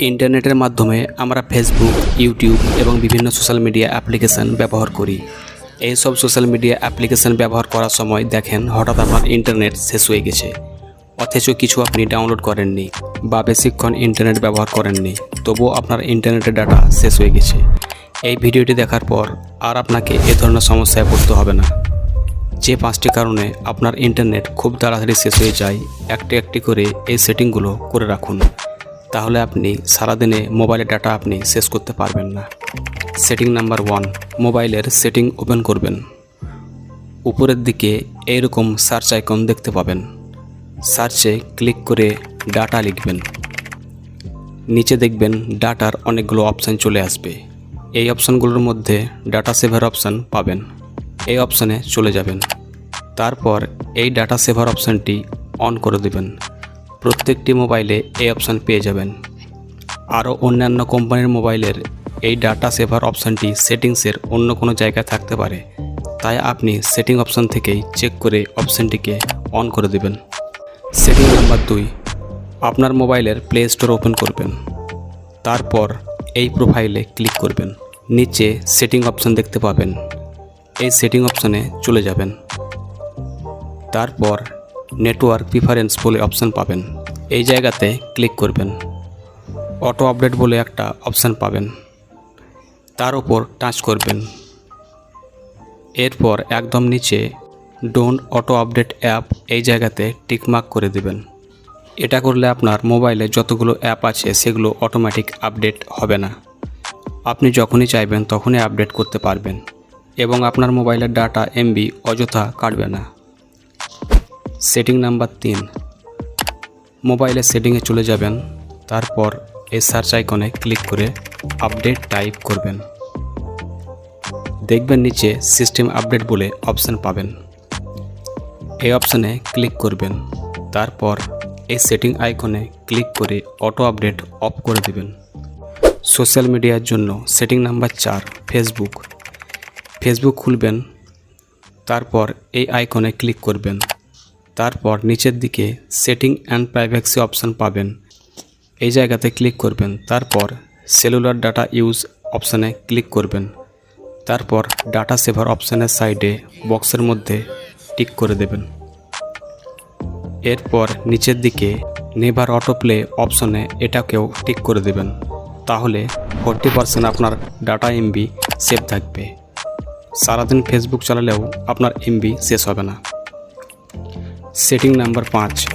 ইন্টারনেটের মাধ্যমে আমরা ফেসবুক ইউটিউব এবং বিভিন্ন সোশ্যাল মিডিয়া অ্যাপ্লিকেশন ব্যবহার করি। এইসব সোশ্যাল মিডিয়া অ্যাপ্লিকেশন ব্যবহার করার সময় দেখেন হঠাৎ আপনার ইন্টারনেট শেষ হয়ে গেছে। অথচ কিছু আপনি ডাউনলোড করেননি বা বেশিক্ষণ ইন্টারনেট ব্যবহার করেননি, তবুও আপনার ইন্টারনেটের ডাটা শেষ হয়ে গেছে। এই ভিডিওটি দেখার পর আর আপনাকে এ ধরনের সমস্যায় পড়তে হবে না। যে পাঁচটি কারণে আপনার ইন্টারনেট খুব তাড়াতাড়ি শেষ হয়ে যায়, একটি একটি করে এই সেটিংগুলো করে রাখুন। তাহলে আপনি সারাদিনে মোবাইলের ডাটা আপনি শেষ করতে পারবেন না। সেটিং নাম্বার ওয়ান মোবাইলের সেটিং ওপেন করবেন। উপরের দিকে এইরকম সার্চ আইকন দেখতে পাবেন। সার্চে ক্লিক করে ডাটা লিখবেন। নিচে দেখবেন ডাটার অনেকগুলো অপশান চলে আসবে। এই অপশানগুলোর মধ্যে ডাটা সেভার অপশান পাবেন। এই অপশানে চলে যাবেন। তারপর এই ডাটা সেভার অপশানটি অন করে দেবেন। প্রত্যেকটি মোবাইলে এই অপশান পেয়ে যাবেন। আরও অন্যান্য কোম্পানির মোবাইলের এই ডাটা সেভার অপশানটি সেটিংসের অন্য কোনো জায়গায় থাকতে পারে। তাই আপনি সেটিং অপশান থেকেই চেক করে অপশানটিকে অন করে দেবেন। সেটিং নাম্বার দুই, আপনার মোবাইলের প্লে স্টোর ওপেন করবেন। তারপর এই প্রোফাইলে ক্লিক করবেন। নিচে সেটিং অপশান দেখতে পাবেন। এই সেটিং অপশানে চলে যাবেন। তারপর নেটওয়ার্ক প্রিফারেন্স বলে অপশান পাবেন। এই জায়গাতে ক্লিক করবেন। অটো আপডেট বলে একটা অপশান পাবেন। তার উপর টাচ করবেন। এরপর একদম নিচে ডোন্ট অটো আপডেট অ্যাপ এই জায়গাতে টিকমার্ক করে দেবেন। এটা করলে আপনার মোবাইলে যতগুলো অ্যাপ আছে সেগুলো অটোমেটিক আপডেট হবে না। আপনি যখনই চাইবেন তখনই আপডেট করতে পারবেন এবং আপনার মোবাইলের ডাটা এমবি অযথা কাটবে না। সেটিং নাম্বার তিন। মোবাইলের সেটিংয়ে চলে যাবেন, তারপর এই সার্চ আইকনে ক্লিক করে আপডেট টাইপ করবেন। দেখবেন নিচে সিস্টেম আপডেট বলে অপশান পাবেন। এই অপশানে ক্লিক করবেন, তারপর এই সেটিং আইকনে ক্লিক করে অটো আপডেট অফ করে দেবেন। সোশ্যাল মিডিয়ার জন্য সেটিং নাম্বার চার ফেসবুক ফেসবুক খুলবেন, তারপর এই আইকনে ক্লিক করবেন। তারপর নিচের দিকে সেটিং অ্যান্ড প্রাইভেসি অপশান পাবেন। এই জায়গাতে ক্লিক করবেন, তারপর সেলুলার ডাটা ইউজ অপশানে ক্লিক করবেন। তারপর ডাটা সেভার অপশানের সাইডে বক্সের মধ্যে টিক করে দেবেন। এরপর নিচের দিকে নেভার অটো প্লে অপশনে এটাকেও টিক করে দেবেন। তাহলে ফোরটি পার্সেন্ট আপনার ডাটা এমবি সেভ থাকবে। সারাদিন ফেসবুক চালালেও আপনার এমবি শেষ হবে না। সেটিং নাম্বার পাঁচ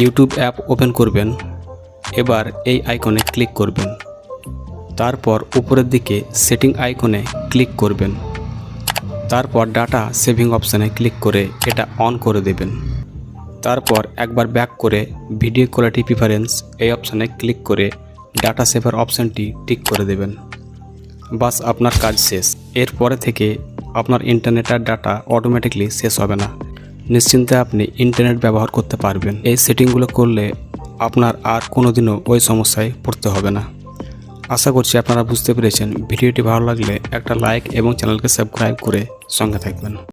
ইউটিউব অ্যাপ ওপেন করবেন, এবার এই আইকনে ক্লিক করবেন। তারপর উপরের দিকে সেটিং আইকনে ক্লিক করবেন। তারপর ডাটা সেভিং অপশানে ক্লিক করে এটা অন করে দেবেন। তারপর একবার ব্যাক করে ভিডিও কোয়ালিটি প্রিফারেন্স এই অপশানে ক্লিক করে ডাটা সেভার অপশানটি টিক করে দেবেন। বাস আপনার কাজ শেষ। এরপরে থেকে আপনার ইন্টারনেট আর ডাটা অটোমেটিকলি শেষ হবে না। নিশ্চিন্তে আপনি ইন্টারনেট ব্যবহার করতে পারবেন। এই সেটিংগুলো করলে আপনার আর কোনোদিনও ওই সমস্যায় পড়তে হবে না। আশা করছি আপনারা বুঝতে পেরেছেন। ভিডিওটি ভালো লাগলে একটা লাইক এবং চ্যানেলকে সাবস্ক্রাইব করে সঙ্গে থাকবেন।